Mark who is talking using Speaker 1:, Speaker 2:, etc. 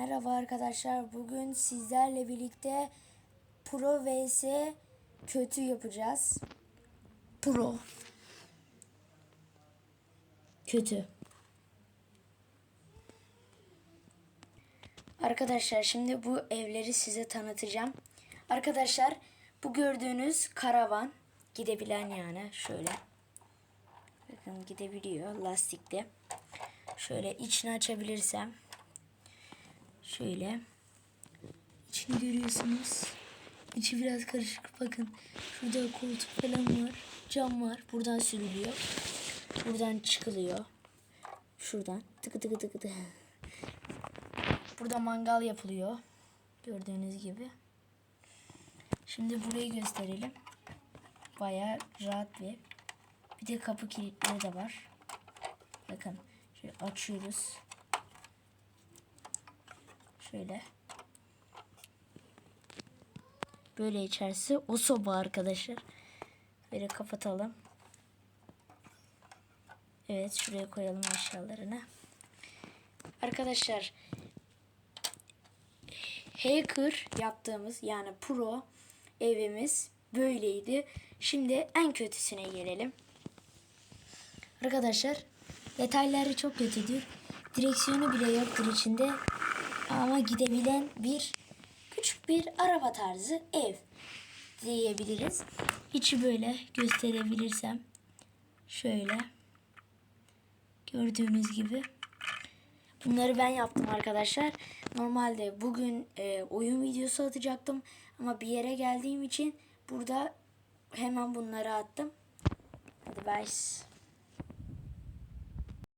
Speaker 1: Merhaba arkadaşlar. Bugün sizlerle birlikte Pro vs kötü yapacağız. Pro. Kötü. Arkadaşlar şimdi bu evleri size tanıtacağım. Arkadaşlar bu gördüğünüz karavan gidebilen yani şöyle. Bakın gidebiliyor lastikli. Şöyle içini açabilirsem. Şöyle. İçini görüyorsunuz. İçi biraz karışık. Bakın şurada koltuk falan var. Cam var. Buradan sürülüyor. Buradan çıkılıyor. Şuradan. Tıkı tıkı tıkı tıkı. Burada mangal yapılıyor. Gördüğünüz gibi. Şimdi burayı gösterelim. Baya rahat bir. Bir de kapı kilitleri de var. Bakın. Şöyle açıyoruz. Şöyle. Böyle içerisi o soba arkadaşlar. Böyle kapatalım. Evet şuraya koyalım eşyalarını. Arkadaşlar hacker yaptığımız yani pro evimiz böyleydi. Şimdi en kötüsüne gelelim. Arkadaşlar detayları çok kötüdür. Direksiyonu bile yoktur içinde. Ama gidebilen bir küçük bir araba tarzı ev diyebiliriz. İçi böyle gösterebilirsem şöyle gördüğünüz gibi. Bunları ben yaptım arkadaşlar. Normalde bugün e, oyun videosu atacaktım ama bir yere geldiğim için burada hemen bunları attım. Hadi bye.